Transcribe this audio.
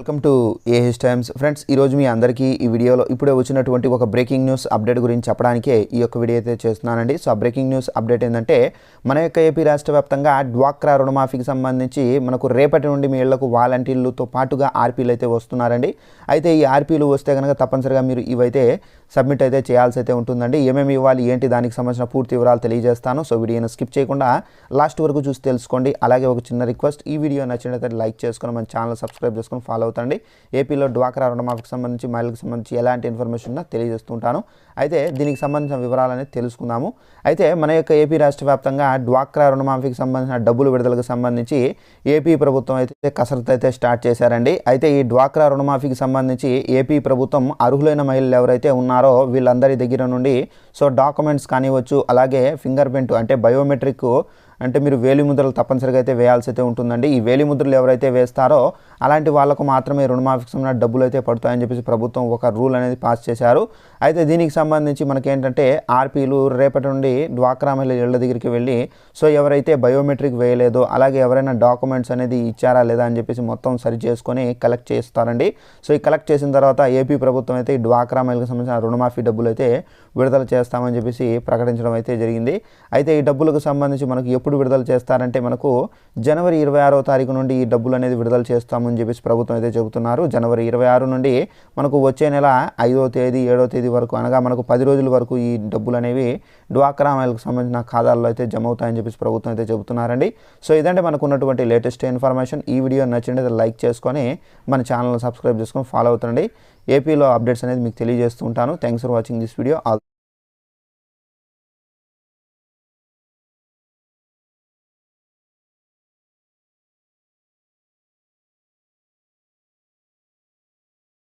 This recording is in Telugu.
Welcome to AH times friends ఈరోజు మీ అందరికీ ఈ వీడియోలో ఇప్పుడే వచ్చినటువంటి ఒక బ్రేకింగ్ న్యూస్ అప్డేట్ గురించి చెప్పడానికే ఈ యొక్క వీడియో అయితే చేస్తున్నానండి. సో ఆ బ్రేకింగ్ న్యూస్ అప్డేట్ ఏంటంటే మన యొక్క ఏపీ రాష్ట్ర వ్యాప్తంగా డ్వాక్రా రుణమాఫీకి సంబంధించి మనకు రేపటి నుండి మీ ఇళ్ళకు వాలంటీర్లతో పాటుగా ఆర్పీలు అయితే వస్తున్నారండి. అయితే ఈ ఆర్పీలు వస్తే కనుక తప్పనిసరిగా మీరు ఇవైతే సబ్మిట్ అయితే చేయాల్సి అయితే ఉంటుందండి. ఏమేమి ఇవ్వాలి ఏంటి దానికి సంబంధించిన పూర్తి వివరాలు తెలియజేస్తాను. సో వీడియోను స్కిప్ చేయకుండా లాస్ట్ వరకు చూసి తెలుసుకోండి. అలాగే ఒక చిన్న రిక్వెస్ట్ ఈ వీడియో నచ్చినట్లయితే లైక్ చేసుకొని మన ఛానల్ సబ్స్క్రైబ్ చేసుకొని ఫాలో అవుతండి. ఏపీలో డ్వాక్రా రుణమాఫీకి సంబంధించి మహిళలకు సంబంధించి ఎలాంటి ఇన్ఫర్మేషన్ ఉన్నా తెలియజేస్తుంటాను. అయితే దీనికి సంబంధించిన వివరాలు అనేది తెలుసుకుందాము. అయితే మన యొక్క ఏపీ రాష్ట్ర వ్యాప్తంగా డ్వాక్రా రుణమాఫీకి సంబంధించిన డబ్బులు విడుదలకు సంబంధించి ఏపీ ప్రభుత్వం అయితే కసరత్తు అయితే స్టార్ట్ చేశారండి. అయితే ఈ డ్వాక్రా రుణమాఫీకి సంబంధించి ఏపీ ప్రభుత్వం అర్హులైన మహిళలు ఎవరైతే ఉన్నారో వీళ్ళందరి దగ్గర నుండి సో డాక్యుమెంట్స్ కానివ్వచ్చు అలాగే ఫింగర్ ప్రింట్ అంటే బయోమెట్రిక్ అంటే మీరు వేలి ముద్రలు తప్పనిసరిగా అయితే వేయాల్సి అయితే ఉంటుందండి. ఈ వేలి ముద్రలు ఎవరైతే వేస్తారో అలాంటి వాళ్ళకు మాత్రమే రుణమాఫీకి సంబంధించిన డబ్బులు అయితే పడతాయని చెప్పేసి ప్రభుత్వం ఒక రూల్ అనేది పాస్ చేశారు. అయితే దీనికి సంబంధించి మనకేంటంటే ఆర్పీలు రేపటి నుండి డ్వాక్రా మహిళల దగ్గరికి వెళ్ళి సో ఎవరైతే బయోమెట్రిక్ వేయలేదో అలాగే ఎవరైనా డాక్యుమెంట్స్ అనేది ఇచ్చారా లేదా అని చెప్పేసి మొత్తం సరి చేసుకొని కలెక్ట్ చేస్తారండి. సో ఈ కలెక్ట్ చేసిన తర్వాత ఏపీ ప్రభుత్వం అయితే ఈ డ్వాక్రా మహిళలకు సంబంధించిన రుణమాఫీ డబ్బులు అయితే విడుదల చేస్తారు. చేస్తామని చెప్పేసి ప్రకటించడం అయితే జరిగింది. అయితే ఈ డబ్బులకు సంబంధించి మనకు ఎప్పుడు విడుదల చేస్తారంటే మనకు జనవరి ఇరవై ఆరో తారీఖు నుండి ఈ డబ్బులు అనేది విడుదల చేస్తామని చెప్పేసి ప్రభుత్వం అయితే చెబుతున్నారు. జనవరి ఇరవై ఆరు నుండి మనకు వచ్చే నెల ఐదో తేదీ ఏడో తేదీ వరకు అనగా మనకు పది రోజుల వరకు ఈ డబ్బులు అనేవి డ్వాక్రా మహిళలకు సంబంధించిన ఖాతాల్లో అయితే జమ అవుతాయని చెప్పేసి ప్రభుత్వం అయితే చెబుతున్నారండి. సో ఇదంటే మనకు ఉన్నటువంటి లేటెస్ట్ ఇన్ఫర్మేషన్. ఈ వీడియో నచ్చినట్లయితే లైక్ చేసుకొని మన ఛానల్ సబ్స్క్రైబ్ చేసుకొని ఫాలో అవుతుండండి. ఏపీలో అప్డేట్స్ అనేది మీకు తెలియజేస్తూ ఉంటాను. Thanks for watching this video. All